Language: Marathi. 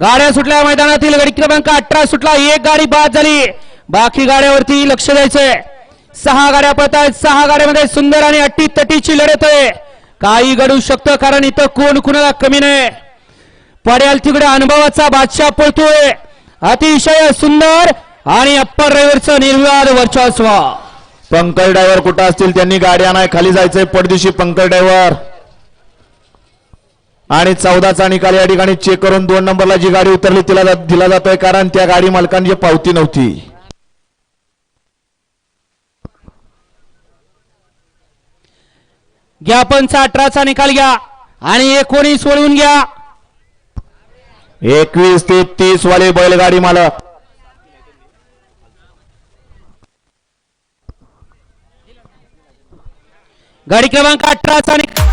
गाड्या सुटल्या मैदानातील गाडी क्रमांक अठरा सुटला एक गाडी बाद झाली. बाकी गाड्यावरती लक्ष द्यायचंय. सहा गाड्या पळत आहेत सहा गाड्यामध्ये सुंदर आणि अट्टी तटीची लढत आहे. काही घडू शकतं कारण इथं कोण कुणाला कमी नाही. पड्याल तिकडे अनुभवाचा बादशाह पळतोय. अतिशय सुंदर आणि अप्पर ड्रायव्हरचं निर्विवाद वर्चस्व. पंकज ड्रायव्हर कुठं असतील त्यांनी गाडी आणाय खाली जायचंय पडदिशी पंकज ड्रायव्हर. आणि चौदाचा निकाल या ठिकाणी चेक करून दोन नंबरला जी गाडी उतरली तिला दिला जातोय कारण त्या गाडी मालकांची पावती नव्हती. घ्या पंचा अठराचा निकाल घ्या आणि एकोणीस वळून घ्या. एकवीस ते तीस वाले बैलगाडी मालक. गाडी क्रमांक अठराचा निकाल.